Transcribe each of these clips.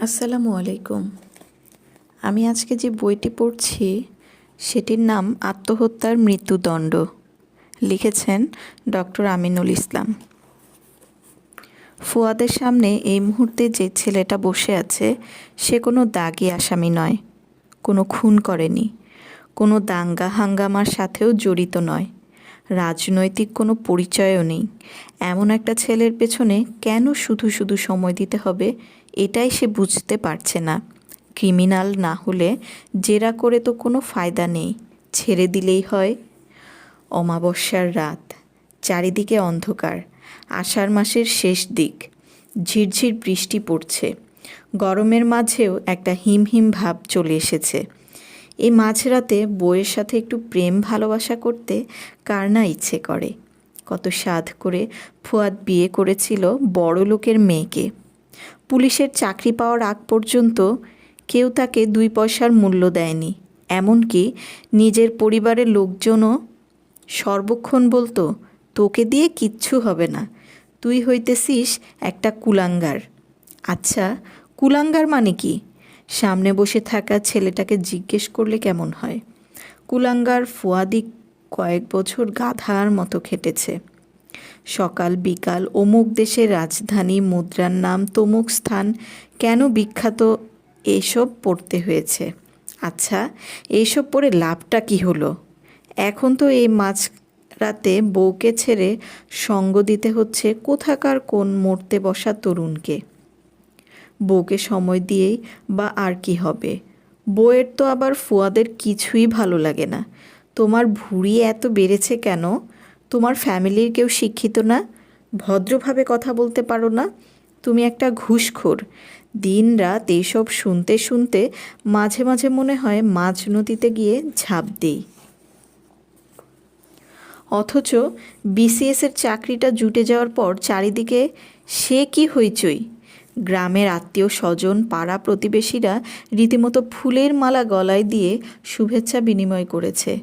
আসসালামু আলাইকুম। আমি আজকে যে বইটি পড়ছি, সেটির নাম আত্মহত্যার মৃত্যুদণ্ড। লিখেছেন ডক্টর আমিনুল ইসলাম। ফুয়াদের সামনে এই মুহূর্তে যে ছেলেটা বসে আছে, সে কোনো দাগি আসামি নয়, কোনো খুন করেনি, কোনো দাঙ্গা হাঙ্গামার সাথেও জড়িত নয়। রাজনৈতিক কোনো পরিচয়ও নেই। এমন একটা ছেলের পেছনে কেন শুধু শুধু সময় দিতে হবে, এটাই সে বুঝতে পারছে না। ক্রিমিনাল না হলে জেরা করে তো কোনো ফায়দা নেই, ছেড়ে দিলেই হয়। অমাবস্যার রাত, চারিদিকে অন্ধকার, আষাঢ় মাসের শেষ দিক, ঝিরঝির বৃষ্টি পড়ছে। গরমের মাঝেও একটা হিম হিম ভাব চলে এসেছে। এই মাঝরাতে বইয়ের সাথে একটু প্রেম ভালোবাসা করতে কার না ইচ্ছে করে? কত সাধ করে ফুয়াদ বিয়ে করেছিল বড় লোকের মেয়েকে। পুলিশের চাকরি পাওয়ার আগ পর্যন্ত কেউ তাকে দুই পয়সার মূল্য দেয়নি। এমনকি নিজের পরিবারের লোকজনও সর্বক্ষণ বলতো, তোকে দিয়ে কিচ্ছু হবে না। তুই হইতেছিস একটা কুলাঙ্গার। আচ্ছা কুলাঙ্গার মানে কি? সামনে বসে থাকা ছেলেটাকে জিজ্ঞেস করলে কেমন হয়? কুলাঙ্গার ফুয়াদি কয়েক বছর গাধার মতো খেটেছে। সকাল বিকাল অমুক দেশের রাজধানী মুদ্রার নাম তমুক স্থান কেন বিখ্যাত এসব পড়তে হয়েছে? আচ্ছা এইসব পড়ে লাভটা কি হলো? এখন তো এই মাছ রাতে বউকে ছেড়ে সঙ্গ দিতে হচ্ছে কোথাকার কোন মরতে বসা তরুণকে। বউকে সময় দিয়েই বা আর কি হবে। বউয়ের তো আবার ফুয়াদের কিছুই ভালো লাগে না। তোমার ভুঁড়ি এত বেড়েছে কেন? তোমার ফ্যামিলির কেউ শিক্ষিত না? ভদ্রভাবে কথা বলতে পারো না? তুমি একটা ঘুষখোর। দিন রাত এইসব শুনতে শুনতে মাঝে মাঝে মনে হয় মাঝ নদীতে গিয়ে ঝাঁপ দিই। অথচ বিসিএসের চাকরিটা জুটে যাওয়ার পর চারিদিকে সে কি হইচই? গ্রামের আত্মীয় স্বজন পাড়া প্রতিবেশীরা রীতিমতো ফুলের মালা গলায় দিয়ে শুভেচ্ছা বিনিময় করেছে।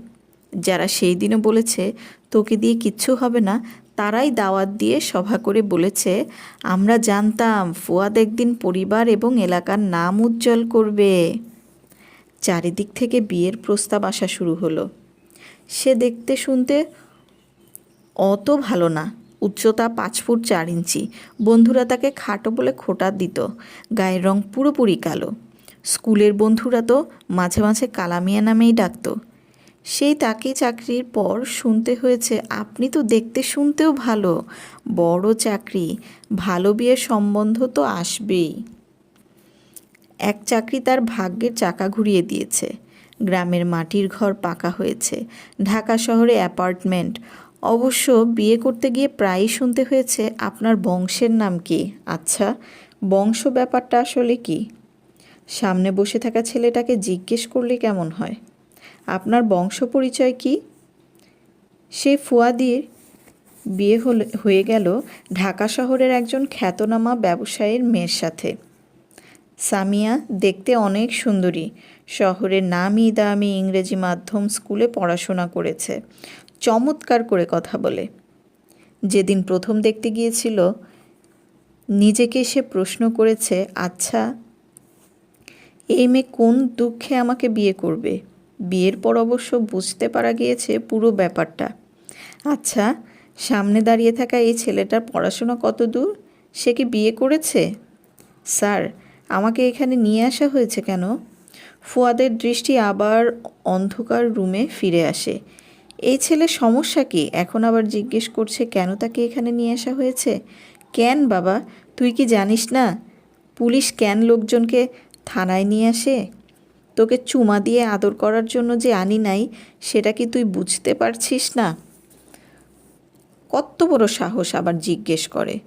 যারা সেই দিনও বলেছে, তোকে দিয়ে কিচ্ছু হবে না, তারাই দাওয়াত দিয়ে সভা করে বলেছে, আমরা জানতাম ফুয়াদ একদিন পরিবার এবং এলাকার নাম উজ্জ্বল করবে। চারিদিক থেকে বিয়ের প্রস্তাব আসা শুরু হলো। সে দেখতে শুনতে অত ভালো না। উচ্চতা পাঁচ ফুট চার ইঞ্চি। বন্ধুরা তাকে খাটো বলে খোটা দিত। গায়ের রং পুরোপুরি কালো। স্কুলের বন্ধুরা তো মাঝে মাঝে কালামিয়া নামেই ডাকতো। সেই তাকে চাকরির পর শুনতে হয়েছে, আপনি তো দেখতে শুনতেও ভালো। বড় চাকরি, ভালো বিয়ের সম্বন্ধ তো আসবেই। এক চাকরি তার ভাগ্যের চাকা ঘুরিয়ে দিয়েছে। গ্রামের মাটির ঘর পাকা হয়েছে। ঢাকা শহরে অ্যাপার্টমেন্ট। অবশ্য বিয়ে করতে গিয়ে প্রায়ই শুনতে হয়েছে আপনার বংশের নাম কি। আচ্ছা বংশ ব্যাপারটা আসলে কি? সামনে বসে থাকা ছেলেটাকে জিজ্ঞেস করলে কেমন হয়? আপনার বংশ পরিচয় কি? সে ফুয়াদির বিয়ে হলে, হয়ে গেল ঢাকা শহরের একজন খ্যাতনামা ব্যবসায়ীর মেয়ের সাথে। সামিয়া দেখতে অনেক সুন্দরী, শহরের নামি দামি ইংরেজি মাধ্যম স্কুলে পড়াশোনা করেছে। চমৎকার করে কথা বলে। যেদিন প্রথম দেখতে গিয়েছিল, নিজেকে সে প্রশ্ন করেছে আচ্ছা এই মেয়ে কোন দুঃখে আমাকে বিয়ে করবে? বিয়ের পর অবশ্য বুঝতে পারা গিয়েছে পুরো ব্যাপারটা। আচ্ছা সামনে দাঁড়িয়ে থাকা এই ছেলেটার পড়াশোনা কত দূর? সে কি বিয়ে করেছে? স্যার, আমাকে এখানে নিয়ে আসা হয়েছে কেন? ফুয়াদের দৃষ্টি আবার অন্ধকার রুমে ফিরে আসে। এই ছেলের সমস্যা কি? এখন আবার জিজ্ঞেস করছে, কেন তাকে এখানে নিয়ে আসা হয়েছে? কেন বাবা? তুই কি জানিস না? পুলিশ কেন লোকজনকে থানায় নিয়ে আসে? তোকে চুমা দিয়ে আদর করার জন্য যে আনি নাই, সেটা কি তুই বুঝতে পারছিস না? কত বড় সাহস আবার জিজ্ঞেস করে।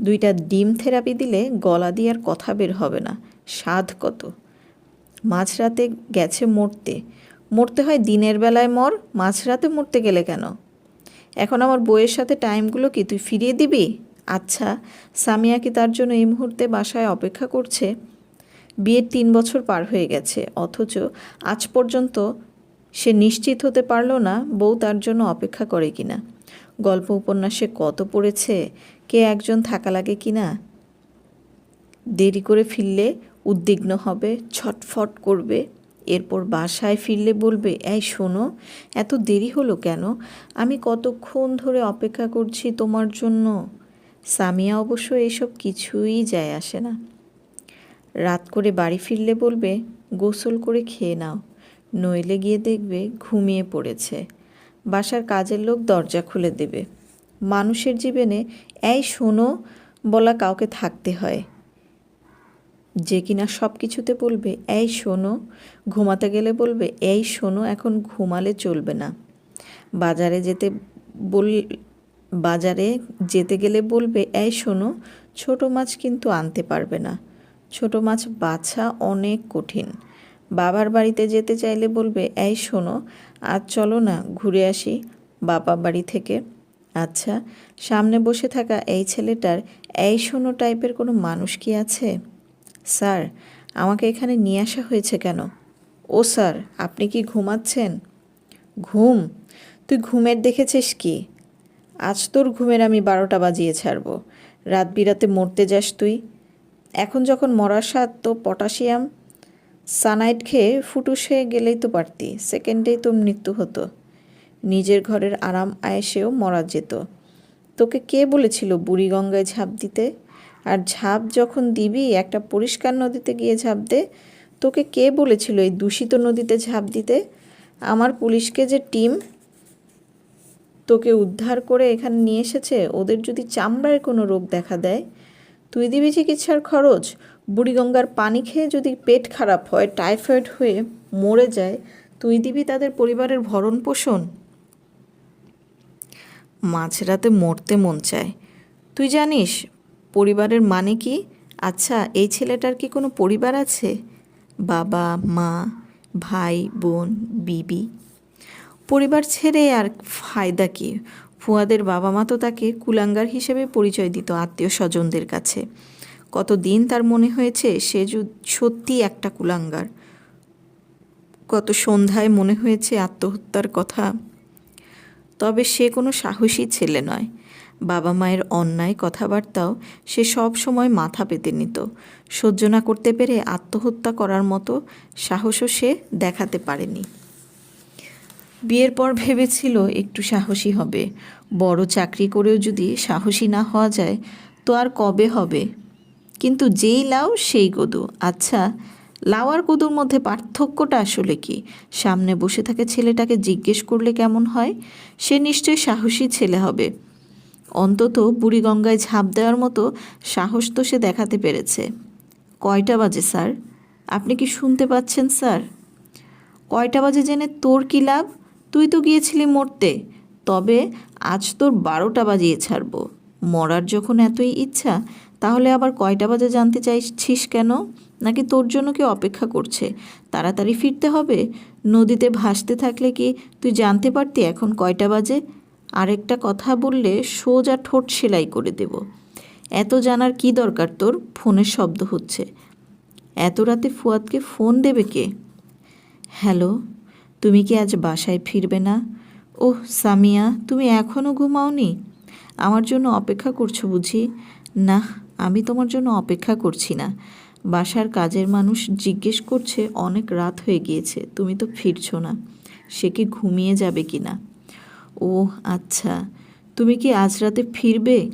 দুইটা ডিম থেরাপি দিলে গলা দিয়ে আর কথা বের হবে না। স্বাদ কত? মাঝরাতে গেছে মরতে। মরতে হয় দিনের বেলায় মর, মাঝরাতে মরতে গেলে কেন? এখন আমার বইয়ের সাথে টাইমগুলো কি তুই ফিরিয়ে দিবি? আচ্ছা সামিয়া কি তার জন্য এই মুহূর্তে বাসায় অপেক্ষা করছে? বিয়ের তিন বছর পার হয়ে গেছে, অথচ আজ পর্যন্ত সে নিশ্চিত হতে পারল না বউ তার জন্য অপেক্ষা করে কিনা। গল্প উপন্যাসে কত পড়েছে? কে একজন থাকা লাগে কিনা? দেরি করে ফিরলে উদ্বিগ্ন হবে, ছটফট করবে এরপর বাসায় ফিরলে বলবে, এই শোনো, এত দেরি হলো কেন? আমি কতক্ষণ ধরে অপেক্ষা করছি তোমার জন্য? সামিয়া অবশ্য এসব কিছুই যায় আসে না। রাত করে বাড়ি ফিরলে বলবে, গোসল করে খেয়ে নাও। নইলে গিয়ে দেখবে ঘুমিয়ে পড়েছে। বাসার কাজের লোক দরজা খুলে দেবে। মানুষের জীবনে, এই শোনো বলা কাউকে থাকতে হয়। যে কিনা সব কিছুতে বলবে, এই শোনো। ঘুমাতে গেলে বলবে, এই শোনো, এখন ঘুমালে চলবে না। বাজারে যেতে বল, বাজারে যেতে গেলে বলবে, এই শোনো, ছোট মাছ কিন্তু আনতে পারবে না। ছোট মাছ বাছা অনেক কঠিন। বাবার বাড়িতে যেতে চাইলে বলবে, এই শোনো আজ চলো না, ঘুরে আসি। বাবা বাড়ি থেকে আচ্ছা সামনে বসে থাকা এই ছেলেটার এই শোনো টাইপের কোনো মানুষ কি আছে? স্যার, আমাকে এখানে নিয়ে আসা হয়েছে কেন? ও স্যার, আপনি কি ঘুমাচ্ছেন? ঘুম? তুই ঘুমের দেখেছিস কি? আজ তোর ঘুমের আমি বারোটা বাজিয়ে ছাড়ব। রাত বিরাতে মরতে যাস তুই। এখন যখন মরার স্বাদ তো পটাশিয়াম। সানাইট খেয়ে ফুটুস গেলেই তো পারতি, সেকেন্ডেই তো মৃত্যু হতো। নিজের ঘরের আরাম আয়েসেও মরা যেত। তোকে কে বলেছিল বুড়িগঙ্গায় ঝাঁপ দিতে? আর ঝাঁপ যখন দিবি, একটা পরিষ্কার নদীতে গিয়ে ঝাঁপ দে। তোকে কে বলেছিল এই দূষিত নদীতে ঝাঁপ দিতে? আমার পুলিশকে যে টিম তোকে উদ্ধার করে এখানে নিয়ে এসেছে, ওদের যদি চামড়ার কোনো রোগ দেখা দেয়, তুই দিবি চিকিৎসার খরচ। বুড়িগঙ্গার পানি খেয়ে যদি পেট খারাপ হয়, টাইফয়েড হয়ে মরে যায়, তুই দিবি তাদের পরিবারের ভরণ পোষণ। মাঝরাতে মরতে মন চায়। তুই জানিস পরিবারের মানে কি? আচ্ছা এই ছেলেটার কি কোনো পরিবার আছে? বাবা, মা, ভাই, বোন, বিবি। পরিবার ছেড়ে আর ফায়দা কি? ফুয়াদের বাবা মা তো তাকে কুলাঙ্গার হিসেবে পরিচয় দিত আত্মীয় স্বজনদের কাছে। কতদিন তার মনে হয়েছে সে সত্যি একটা কুলাঙ্গার? কত সন্ধ্যায় মনে হয়েছে আত্মহত্যার কথা? তবে সে কোনো সাহসী ছেলে নয়। বাবা মায়ের অন্যায় কথাবার্তাও সে সব সময় মাথা পেতে নিত। সহ্য না করতে পেরে আত্মহত্যা করার মতো সাহসও সে দেখাতে পারেনি। বিয়ের পর ভেবেছিল একটু সাহসী হবে। বড় চাকরি করেও যদি সাহসী না হওয়া যায়, তো আর কবে হবে? কিন্তু যেই লাউ, সেই কদু আচ্ছা লাউ আর কদুর মধ্যে পার্থক্যটা আসলে কি? সামনে বসে থাকে ছেলেটাকে জিজ্ঞেস করলে কেমন হয়? সে নিশ্চয়ই সাহসী ছেলে হবে। অন্তত বুড়িগঙ্গায় ঝাঁপ দেওয়ার মতো সাহস তো সে দেখাতে পেরেছে। কয়টা বাজে, স্যার? আপনি কি শুনতে পাচ্ছেন, স্যার? কয়টা বাজে জেনে তোর কী লাভ? তুই তো গিয়েছিলি মরতে। তবে আজ তোর বারোটা বাজিয়ে ছাড়বো। মরার যখন এতই ইচ্ছা, তাহলে আবার কয়টা বাজে জানতে চাইছিস কেন? নাকি তোর জন্য কেউ অপেক্ষা করছে? তাড়াতাড়ি ফিরতে হবে? নদীতে ভাসতে থাকলে কি তুই জানতে পারতি এখন কয়টা বাজে? আরেকটা কথা বললে সোজা ঠোঁট সেলাই করে দেব। এত জানার কি দরকার তোর? ফোনের শব্দ হচ্ছে। এত রাতে ফুয়াদকে ফোন দেবে কে? হ্যালো, তুমি কি আজ বাসায় ফিরবে না? ওহ, সামিয়া, তুমি এখনও ঘুমাওনি? আমার জন্য অপেক্ষা করছ বুঝি? না আমি তোমার জন্য অপেক্ষা করছি না। বাসার কাজের মানুষ জিজ্ঞেস করছে, অনেক রাত হয়ে গিয়েছে, তুমি তো ফিরছো না। সে কি ঘুমিয়ে যাবে কি না ও আচ্ছা তুমি কি আজ রাতে ফিরবে?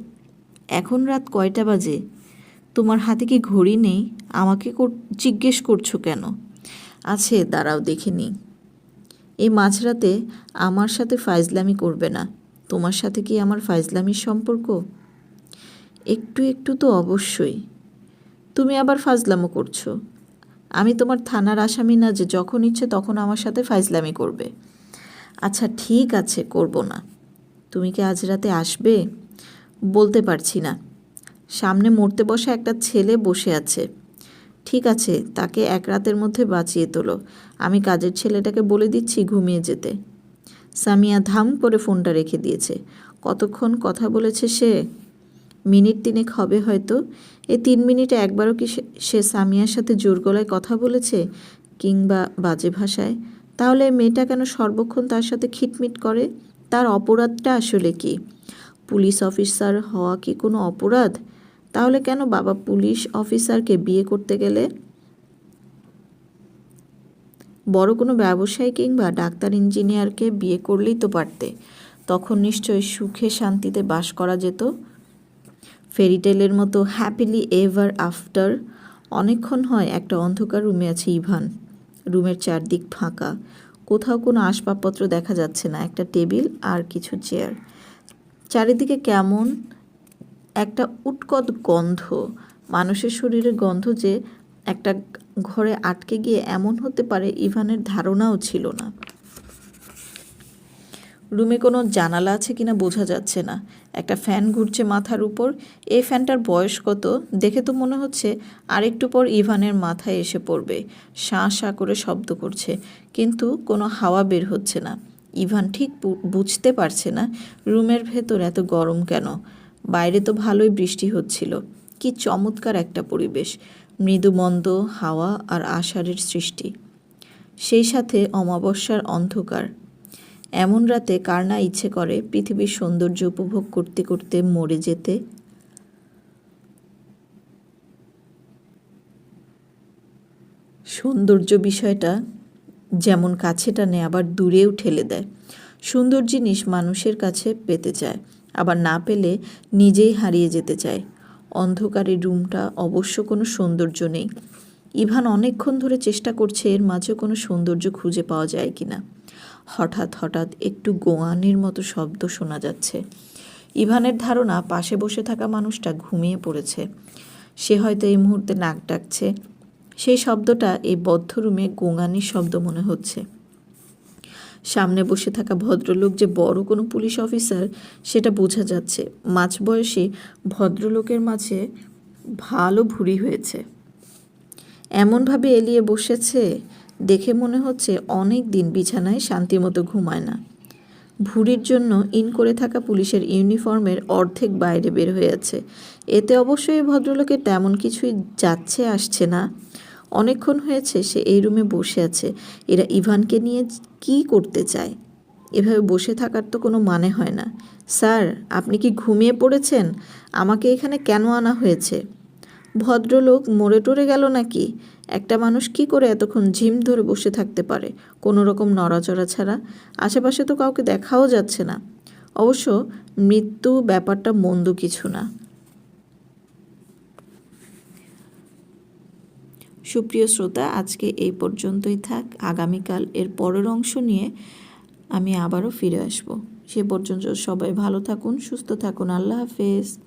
এখন রাত কয়টা বাজে? তোমার হাতে কি ঘড়ি নেই? আমাকে জিজ্ঞেস করছ কেন? আছে, দাঁড়াও, দেখে নিই। এই মাঝরাতে আমার সাথে ফাইজলামি করবে না। তোমার সাথে কি আমার ফাইজলামির সম্পর্ক? একটু একটু তো অবশ্যই। তুমি আবার ফাজলামো করছ। আমি তোমার থানার আসামি না যে যখন ইচ্ছে তখন আমার সাথে ফাইজলামি করবে। আচ্ছা ঠিক আছে, করব না। তুমি কি আজ রাতে আসবে? বলতে পারছি না। সামনে মরতে বসা একটা ছেলে বসে আছে। ঠিক আছে, তাকে এক রাতের মধ্যে বাঁচিয়ে তোলো। আমি কাজের ছেলেটাকে বলে দিচ্ছি ঘুমিয়ে যেতে। সামিয়া ধাম করে ফোনটা রেখে দিয়েছে। কতক্ষণ কথা বলেছে সে? মিনিট তিনেক হবে হয়তো। এই তিন মিনিটে একবারও কি সে সামিয়ার সাথে জোর গলায় কথা বলেছে কিংবা বাজে ভাষায়? তাহলে মেয়েটা কেন সর্বক্ষণ তার সাথে খিটমিট করে? তার অপরাধটা আসলে কি? পুলিশ অফিসার হওয়া কি কোনো অপরাধ? তাহলে কেন বাবা পুলিশ অফিসারকে বিয়ে করতে গেলে? বড় কোনো ব্যবসায়ী কিংবা ডাক্তার ইঞ্জিনিয়ারকে বিয়ে করলেই তো পারতে। তখন নিশ্চয়ই সুখে শান্তিতে বাস করা যেত। ফেরিটেলের মতো হ্যাপিলি এভার আফটার অনেকক্ষণ হয় একটা অন্ধকার রুমে আছে ইভান। রুমের চারদিক ফাঁকা। কোথাও কোনো আসবাবপত্র দেখা যাচ্ছে না, একটা টেবিল আর কিছু চেয়ার। চারিদিকে কেমন একটা উৎকট গন্ধ, মানুষের শরীরে গন্ধ যে একটা ঘরে আটকে গিয়ে এমন হতে পারে ইভানের ধারণাও ছিল না। রুমে কোনো জানালা আছে কিনা বোঝা যাচ্ছে না। একটা ফ্যান ঘুরছে মাথার উপর। এই ফ্যানটার বয়স কত? দেখে তো মনে হচ্ছে আরেকটু পর ইভানের মাথায় এসে পড়বে। শাঁ শাঁ করে শব্দ করছে, কিন্তু কোনো হাওয়া বের হচ্ছে না। ইভান ঠিক বুঝতে পারছে না রুমের ভেতর এত গরম কেন? বাইরে তো ভালোই বৃষ্টি হচ্ছিল। কি চমৎকার একটা পরিবেশ, মৃদুমন্দ হাওয়া আর আষাঢ়ের সৃষ্টি। সেই সাথে অমাবস্যার অন্ধকার। এমন রাতে কার না ইচ্ছে করে পৃথিবীর সৌন্দর্য উপভোগ করতে করতে মরে যেতে? সৌন্দর্য বিষয়টা যেমন কাছে টানে, আবার দূরেও ঠেলে দেয়। সুন্দর জিনিস মানুষের কাছে পেতে চায়, আবার না পেলে নিজেই হারিয়ে যেতে চায়। অন্ধকারে রুমটা অবশ্য কোনো সৌন্দর্য নেই। ইভান অনেকক্ষণ ধরে চেষ্টা করছে এর মাঝে কোনো সৌন্দর্য খুঁজে পাওয়া যায় কিনা। হঠাৎ হঠাৎ একটু গোয়ানের মতো শব্দ শোনা যাচ্ছে। ইভানের ধারণা, পাশে বসে থাকা মানুষটা ঘুমিয়ে পড়েছে। সে হয়তো এই মুহূর্তে নাক ডাকছে। সেই শব্দটা এই বদ্ধ রুমে গোঙানির শব্দ মনে হচ্ছে। সামনে বসে থাকা ভদ্রলোক যে বড় কোনো পুলিশ অফিসার, সেটা বোঝা যাচ্ছে। মাঝবয়সী ভদ্রলোকের মাঝে ভালো ভুঁড়ি হয়েছে। এমনভাবে এলিয়ে বসেছে? দেখে মনে হচ্ছে অনেক দিন বিছানায় শান্তিমতো ঘুমায় না। ভুঁড়ির জন্য ইন করে থাকা পুলিশের ইউনিফর্মের অর্ধেক বাইরে বের হয়ে আছে। এতে অবশ্যই ভদ্রলোকের তেমন কিছুই যাচ্ছে আসছে না। অনেকক্ষণ হয়েছে সে এই রুমে বসে আছে। এরা ইভানকে নিয়ে কি করতে চায়? এভাবে বসে থাকার তো কোনো মানে হয় না। স্যার, আপনি কি ঘুমিয়ে পড়েছেন? আমাকে এখানে কেন আনা হয়েছে? ভদ্রলোক মরে টরে গেল নাকি? একটা মানুষ কি করে এতক্ষণ ঝিম ধরে বসে থাকতে পারে? কোনো রকম নড়াচড়া ছাড়া। আশেপাশে তো কাউকে দেখাও যাচ্ছে না। অবশ্য মৃত্যু ব্যাপারটা মন্দ কিছু না। সুপ্রিয় শ্রোতা, আজকে এই পর্যন্তই থাক। আগামীকাল এর পরের অংশ নিয়ে আমি আবারও ফিরে আসব। সে পর্যন্ত সবাই ভালো থাকুন, সুস্থ থাকুন। আল্লাহ হাফেজ।